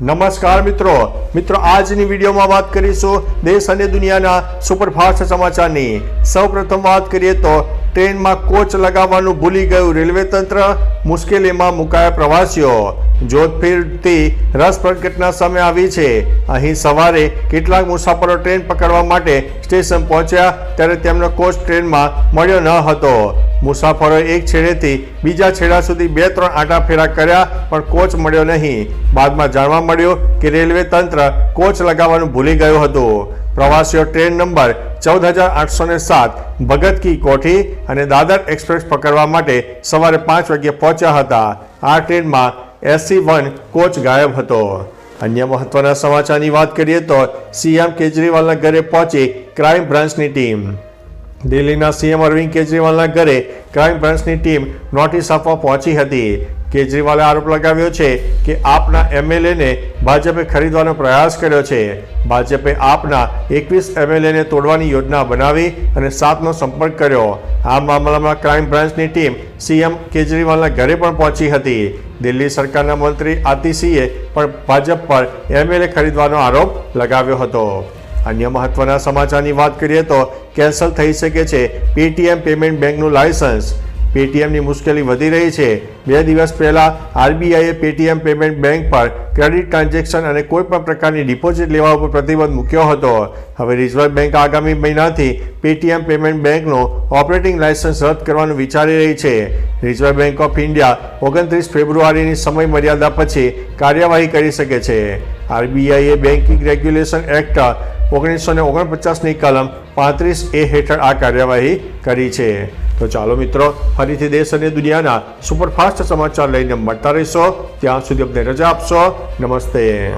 નમસ્કાર મિત્રો. મિત્રો, આજની વિડીયોમાં વાત કરીશું દેશ અને દુનિયાના સુપરફાસ્ટ સમાચારની. સૌપ્રથમ વાત કરીએ તો ટ્રેનમાં કોચ લગાવવાનું ભૂલી ગયું રેલવે તંત્ર. મુશ્કેલીમાં મુકાયા પ્રવાસીઓ. જોધપુરથી રસપ્રદ ઘટના સામે આવી છે. અહીં સવારે કેટલાક મુસાફરો ટ્રેન પકડવા માટે સ્ટેશન પહોંચ્યા, ત્યારે તેમનો કોચ ટ્રેનમાં મળ્યો ન હતો. મુસાફરોએ એક છેડેથી બીજા છેડા સુધી બે, ત્રણ આંટા ફેરા કર્યા, પણ કોચ મળ્યો નહીં. બાદમાં જાણવા મળ્યું કે રેલવે તંત્ર કોચ લગાવવાનું ભૂલી ગયું હતું. પ્રવાસીઓ ટ્રેન નંબર ચૌદ હજાર આઠસો ને સાત, ભગત કી કોઠી અને દાદર એક્સપ્રેસ પકડવા માટે સવારે પાંચ વાગ્યે પહોંચ્યા હતા. આ ટ્રેનમાં એસી વન કોચ ગાયબ હતો. અન્ય મહત્વના સમાચારની વાત કરીએ તો સીએમ કેજરીવાલના ઘરે પહોંચી ક્રાઇમ બ્રાન્ચની ટીમ. દિલ્હીના સીએમ અરવિંદ કેજરીવાલના ઘરે ક્રાઇમ બ્રાન્ચની ટીમ નોટિસ આપવા પહોંચી હતી. કેજરીવાલે આરોપ લગાવ્યો છે કે આપના એમએલએને ભાજપે ખરીદવાનો પ્રયાસ કર્યો છે. ભાજપે આપના એકવીસ એમએલએને તોડવાની યોજના બનાવી અને સાતનો સંપર્ક કર્યો. આ મામલામાં ક્રાઇમ બ્રાન્ચની ટીમ સીએમ કેજરીવાલના ઘરે પણ પહોંચી હતી. દિલ્હી સરકારના મંત્રી આતિસિંહે પણ ભાજપ પર એમએલએ ખરીદવાનો આરોપ લગાવ્યો હતો. અન્ય મહત્વના સમાચારની વાત કરીએ તો કેન્સલ થઈ શકે છે પેટીએમ પેમેન્ટ બેંકનું લાયસન્સ. પેટીએમની મુશ્કેલી વધી રહી છે. બે દિવસ પહેલાં આરબીઆઈએ પેટીએમ પેમેન્ટ બેંક પર ક્રેડિટ ટ્રાન્ઝેક્શન અને કોઈપણ પ્રકારની ડિપોઝિટ લેવા ઉપર પ્રતિબંધ મૂક્યો હતો. હવે રિઝર્વ બેંક આગામી મહિનાથી પેટીએમ પેમેન્ટ બેંકનું ઓપરેટિંગ લાયસન્સ રદ કરવાનું વિચારી રહી છે. રિઝર્વ બેંક ઓફ ઇન્ડિયા ઓગણત્રીસ ફેબ્રુઆરીની સમય મર્યાદા પછી કાર્યવાહી કરી શકે છે. આરબીઆઈએ બેન્કિંગ રેગ્યુલેશન એક્ટ ઓગણીસો ને ઓગણપચાસની કલમ પાંત્રીસ એ હેઠળ આ કાર્યવાહી કરી છે. તો ચાલો મિત્રો, ફરીથી દેશ અને દુનિયાના સુપરફાસ્ટ સમાચાર લઈને મળતા રહીશો. ત્યાં સુધી અમને રજા આપશો. નમસ્તે.